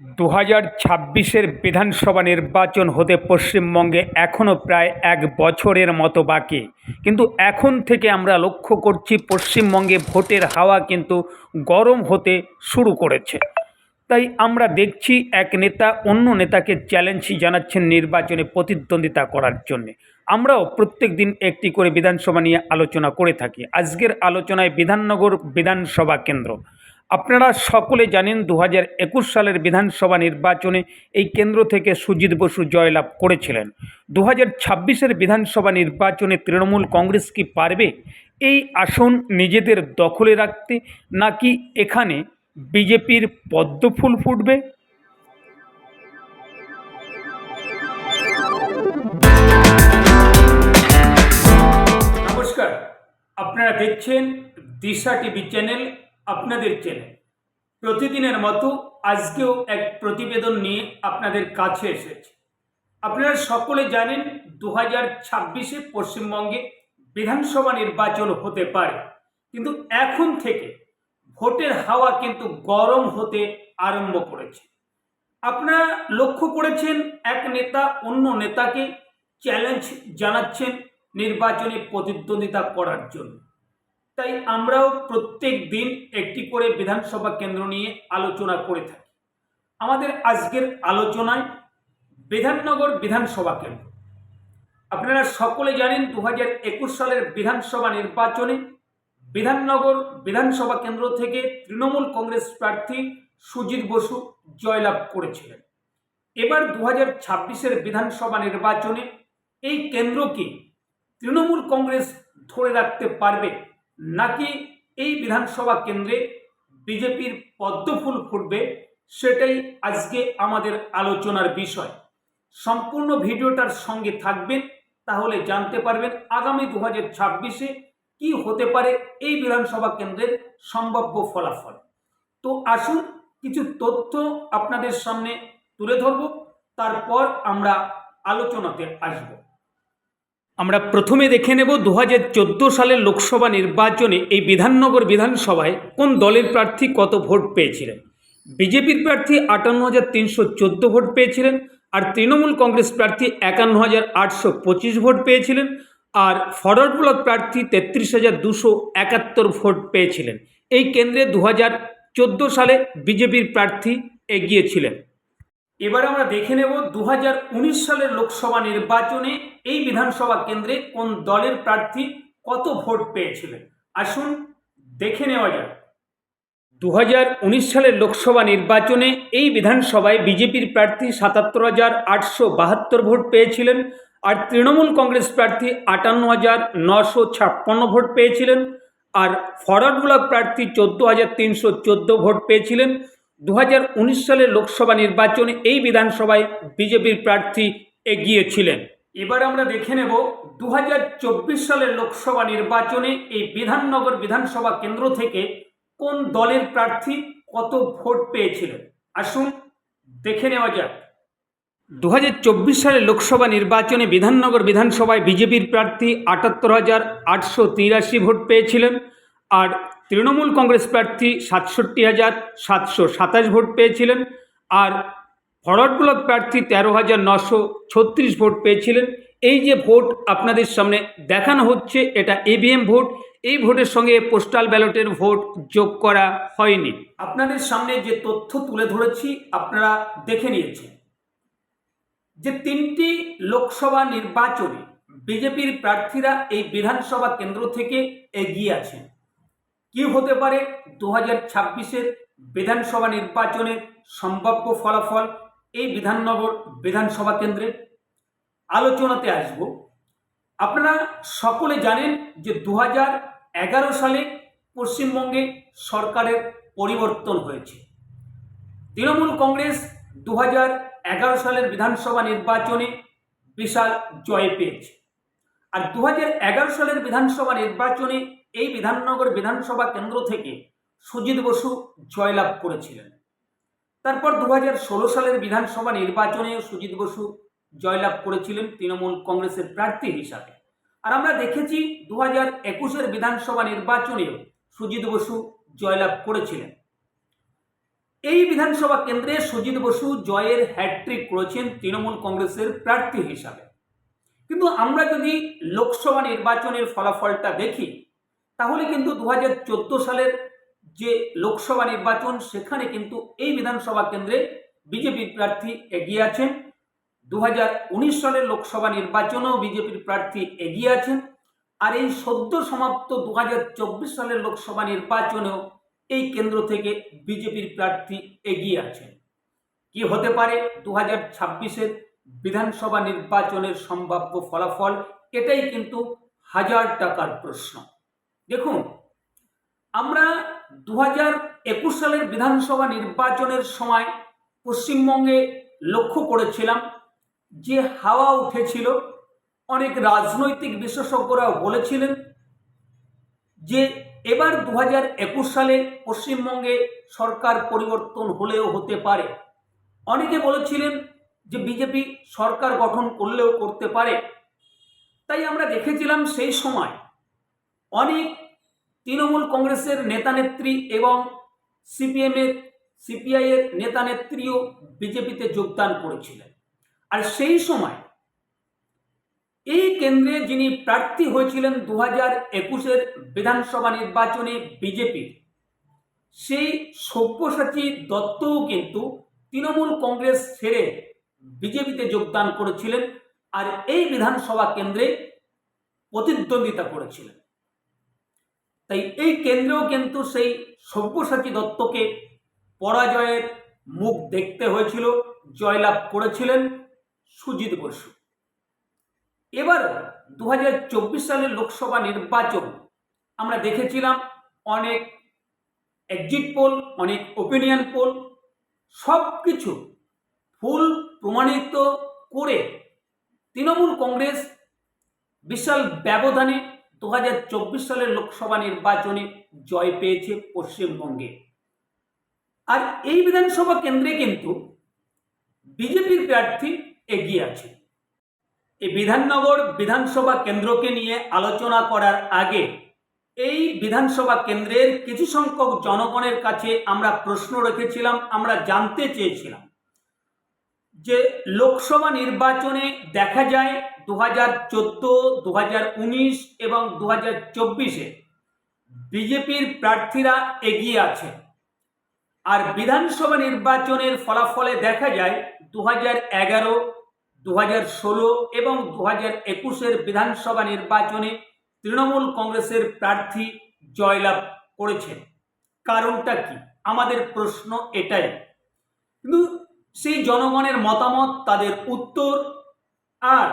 দু হাজার ছাব্বিশের বিধানসভা নির্বাচন হতে পশ্চিমবঙ্গে এখনও প্রায় এক বছরের মতো বাকি। কিন্তু এখন থেকে আমরা লক্ষ্য করছি পশ্চিমবঙ্গে ভোটের হাওয়া কিন্তু গরম হতে শুরু করেছে। তাই আমরা দেখছি এক নেতা অন্য নেতাকে চ্যালেঞ্জ জানাচ্ছেন নির্বাচনে প্রতিদ্বন্দ্বিতা করার জন্যে। আমরাও প্রত্যেক দিন একটি করে বিধানসভা নিয়ে আলোচনা করে থাকি। আজকের আলোচনায় বিধাননগর বিধানসভা কেন্দ্র। আপনারা সকলে জানেন দু হাজার একুশ সালের বিধানসভা নির্বাচনে এই কেন্দ্র থেকে সুজিত বসু জয়লাভ করেছিলেন। দু হাজার ছাব্বিশের বিধানসভা নির্বাচনে তৃণমূল কংগ্রেস কি পারবে? এই আসন নিজেদের দখলে রাখতে নাকি এখানে বিজেপির পদ্মফুল ফুটবে? নমস্কার, আপনারা দেখছেন দিশা টিভি চ্যানেল। আপনাদের চ্যানেল প্রতিদিনের মতো আজকেও এক প্রতিবেদন নিয়ে আপনাদের কাছে এসেছে। আপনারা সকলে জানেন দু হাজার ছাব্বিশে পশ্চিমবঙ্গে বিধানসভা নির্বাচন হতে পারে। কিন্তু এখন থেকে ভোটের হাওয়া কিন্তু গরম হতে আরম্ভ করেছে। আপনারা লক্ষ্য করেছেন এক নেতা অন্য নেতাকে চ্যালেঞ্জ জানাচ্ছেন নির্বাচনে প্রতিদ্বন্দ্বিতা করার জন্য। তাই আমরাও প্রত্যেক দিন একটি করে বিধানসভা কেন্দ্র নিয়ে আলোচনা করে থাকি। আমাদের আজকের আলোচনায় বিধাননগর বিধানসভা কেন্দ্র। আপনারা সকলে জানেন দু একুশ সালের বিধানসভা নির্বাচনে বিধাননগর বিধানসভা কেন্দ্র থেকে তৃণমূল কংগ্রেস প্রার্থী সুজিত বসু জয়লাভ করেছিলেন। এবার দু হাজার ছাব্বিশের বিধানসভা নির্বাচনে এই কেন্দ্রকে তৃণমূল কংগ্রেস ধরে রাখতে পারবে নাকি এই বিধানসভা কেন্দ্রে বিজেপির পদ্মফুল ফুটবে, সেটাই আজকে আমাদের আলোচনার বিষয়। সম্পূর্ণ ভিডিওটার সঙ্গে থাকবেন, তাহলে জানতে পারবেন আগামী দু হাজার ছাব্বিশে কী হতে পারে এই বিধানসভা কেন্দ্রের সম্ভাব্য ফলাফল। তো আসুন, কিছু তথ্য আপনাদের সামনে তুলে ধরব, তারপর আমরা আলোচনাতে আসব। আমরা প্রথমে দেখে নেব দু হাজার চোদ্দ সালের লোকসভা নির্বাচনে এই বিধাননগর বিধানসভায় কোন দলের প্রার্থী কত ভোট পেয়েছিলেন? বিজেপির প্রার্থী আটান্ন হাজার তিনশো চোদ্দ ভোট পেয়েছিলেন আর তৃণমূল কংগ্রেস প্রার্থী একান্ন হাজার আটশো পঁচিশ ভোট পেয়েছিলেন আর ফরওয়ার্ড ব্লক প্রার্থী তেত্রিশ হাজার দুশো একাত্তর ভোট পেয়েছিলেন। এই কেন্দ্রে দু হাজার চোদ্দ সালে বিজেপির প্রার্থী এগিয়েছিলেন এবার আমরা দেখে নেব দু হাজার উনিশ সালের লোকসভা নির্বাচনে এই বিধানসভা কেন্দ্রে কোন দলের প্রার্থী কত ভোট পেয়েছিলেন। আসুন দেখে নেওয়া যাক। দু হাজার উনিশ সালের লোকসভা নির্বাচনে এই বিধানসভায় বিজেপির প্রার্থী সাতাত্তর হাজার আটশো বাহাত্তর ভোট পেয়েছিলেন আর তৃণমূল কংগ্রেস প্রার্থী আটান্ন হাজার নশো ছাপ্পান্ন ভোট পেয়েছিলেন আর ফরওয়ার্ড ব্লক প্রার্থী চোদ্দ হাজার তিনশো চোদ্দ ভোট পেয়েছিলেন দু হাজার উনিশ সালের লোকসভা নির্বাচনে এই বিধানসভায় বিজেপির প্রার্থী এগিয়েছিলেন। এবার আমরা দেখে নেব দু হাজার চব্বিশ সালের লোকসভা নির্বাচনে এই বিধাননগর বিধানসভা কেন্দ্র থেকে কোন দলের প্রার্থী কত ভোট পেয়েছিলেন? আসুন, দেখে নেওয়া যাক। দু হাজার চব্বিশ সালের লোকসভা নির্বাচনে বিধাননগর বিধানসভায় বিজেপির প্রার্থী আটাত্তর হাজার আটশো তিরাশি ভোট পেয়েছিলেন। আর তৃণমূল কংগ্রেস প্রার্থী সাতষট্টি হাজার সাতশো সাতাশ ভোট পেয়েছিলেন, আর ফরওয়ার্ড ব্লক প্রার্থী তেরো হাজার নশো ছত্রিশ ভোট পেয়েছিলেন। এই যে ভোট আপনাদের সামনে দেখানো হচ্ছে, এটা ইভিএম ভোট। এই ভোটের সঙ্গে পোস্টাল ব্যালটের ভোট যোগ করা হয়নি। আপনাদের সামনে যে তথ্য তুলে ধরেছি, আপনারা দেখে নিয়েছেন যে তিনটি লোকসভা নির্বাচনে বিজেপির প্রার্থীরা এই বিধানসভা কেন্দ্র থেকে এগিয়ে আছেন। কি হতে পারে? দু হাজার ছাব্বিশের বিধানসভা নির্বাচনের সম্ভাব্য ফলাফল এই বিধাননগর বিধানসভা কেন্দ্রে আলোচনাতে আসব। আপনারা সকলে জানেন যে দু এগারো সালে পশ্চিমবঙ্গে সরকারের পরিবর্তন হয়েছে। তৃণমূল কংগ্রেস দু এগারো সালের বিধানসভা নির্বাচনে বিশাল জয় পেয়েছে। আর দু এগারো সালের বিধানসভা নির্বাচনে এই বিধাননগর বিধানসভা কেন্দ্র থেকে সুজিত বসু জয়লাভ করেছিলেন। তারপর দু সালের বিধানসভা নির্বাচনে সুজিত বসু জয়লাভ করেছিলেন তৃণমূল কংগ্রেসের প্রার্থী হিসাবে। আর আমরা দেখেছি দু হাজার একুশের বিধানসভা নির্বাচনেও সুজিত বসু জয়লাভ করেছিলেন। এই বিধানসভা কেন্দ্রে সুজিত বসু জয়ের হ্যাট্রিক করেছেন তৃণমূল কংগ্রেসের প্রার্থী হিসাবে। কিন্তু আমরা যদি লোকসভা নির্বাচনের ফলাফলটা দেখি তাহলে কিন্তু দু হাজার চোদ্দ সালের যে লোকসভা নির্বাচন, সেখানে কিন্তু এই বিধানসভা কেন্দ্রে বিজেপির প্রার্থী এগিয়ে আছেন। দু হাজার উনিশ সালের লোকসভা নির্বাচনেও বিজেপির প্রার্থী এগিয়ে আছেন। আর এই সদ্য সমাপ্ত দু হাজার চব্বিশ সালের লোকসভা নির্বাচনেও এই কেন্দ্র থেকে বিজেপির প্রার্থী এগিয়ে আছেন। কি হতে পারে? দু হাজার বিধানসভা নির্বাচনের সম্ভাব্য ফলাফল, এটাই কিন্তু হাজার টাকার প্রশ্ন। দেখুন, আমরা দু হাজার একুশ সালের বিধানসভা নির্বাচনের সময় পশ্চিমবঙ্গে লক্ষ্য করেছিলাম যে হাওয়া উঠেছিল। অনেক রাজনৈতিক বিশেষজ্ঞরাও বলেছিলেন যে এবার দু হাজার একুশ সালে পশ্চিমবঙ্গে সরকার পরিবর্তন হলেও হতে পারে। অনেকে বলেছিলেন যে বিজেপি সরকার গঠন করলেও করতে পারে। তাই আমরা দেখেছিলাম সেই সময় অনেক তৃণমূল কংগ্রেসের নেতানেত্রী এবং সিপিএমের সিপিআইয়ের নেতানেত্রীও বিজেপিতে যোগদান করেছিলেন। আর সেই সময় এই কেন্দ্রে যিনি প্রার্থী হয়েছিলেন দু হাজার একুশের বিধানসভা নির্বাচনে বিজেপির, সেই সব্যসাচী দত্তও কিন্তু তৃণমূল কংগ্রেস ছেড়ে বিজেপিতে যোগদান করেছিলেন আর এই বিধানসভা কেন্দ্রে প্রতিদ্বন্দ্বিতা করেছিলেন। তাই এই কেন্দ্রেও কিন্তু সেই সব্যসাচী দত্তকে পরাজয়ের মুখ দেখতে হয়েছিল, জয়লাভ করেছিলেন সুজিত বসু। এবার দু হাজার চব্বিশ সালের লোকসভা নির্বাচন আমরা দেখেছিলাম, অনেক এক্সিট পোল অনেক ওপিনিয়ন পোল সব কিছু ফুল প্রমাণিত করে তৃণমূল কংগ্রেস বিশাল ব্যবধানে দু হাজার চব্বিশ সালের লোকসভা নির্বাচনে জয় পেয়েছে পশ্চিমবঙ্গে। আর এই বিধানসভা কেন্দ্রে কিন্তু বিজেপির প্রার্থী এগিয়ে আছে। এই বিধাননগর বিধানসভা কেন্দ্রকে নিয়ে আলোচনা করার আগে এই বিধানসভা কেন্দ্রের কিছু সংখ্যক জনগণের কাছে আমরা প্রশ্ন রেখেছিলাম, আমরা জানতে চেয়েছিলাম। যে লোকসভা নির্বাচনে দেখা যায় দু হাজার চোদ্দ দু হাজার উনিশ এবং দু হাজার চব্বিশে বিজেপির প্রার্থীরা এগিয়ে আছে। আর বিধানসভা নির্বাচনের ফলাফলে দেখা যায় দু হাজার এগারো দু হাজার ষোলো এবং দু হাজার একুশের বিধানসভা নির্বাচনে তৃণমূল কংগ্রেসের প্রার্থী জয়লাভ করেছেন। কারণটা কি? আমাদের প্রশ্ন এটাই। কিন্তু সেই জনগণের মতামত, তাদের উত্তর আর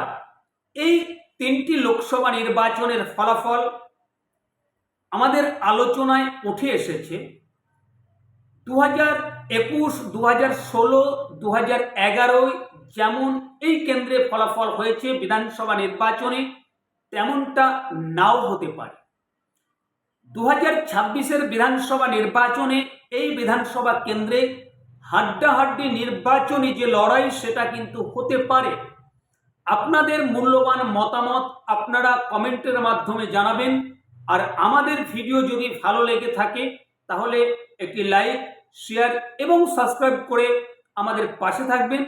এই তিনটি লোকসভা নির্বাচনের ফলাফল আমাদের আলোচনায় উঠে এসেছে। দু হাজার একুশ দু হাজার ষোলো দু হাজার এগারোয় যেমন এই কেন্দ্রে ফলাফল হয়েছে বিধানসভা নির্বাচনে, তেমনটা নাও হতে পারে। দু হাজার ছাব্বিশের বিধানসভা নির্বাচনে এই বিধানসভা কেন্দ্রে হাড্ডাহাড্ডি নির্বাচনী যে লড়াই, সেটা কিন্তু হতে পারে। আপনাদের মূল্যবান মতামত আপনারা কমেন্টের মাধ্যমে জানাবেন। আর আমাদের ভিডিও যদি ভালো লেগে থাকে, তাহলে একটি লাইক, শেয়ার এবং সাবস্ক্রাইব করে আমাদের পাশে থাকবেন।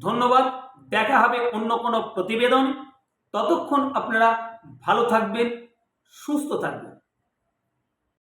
ধন্যবাদ। দেখা হবে অন্য কোনো প্রতিবেদন। ততক্ষণ আপনারা ভালো থাকবেন, সুস্থ থাকবেন।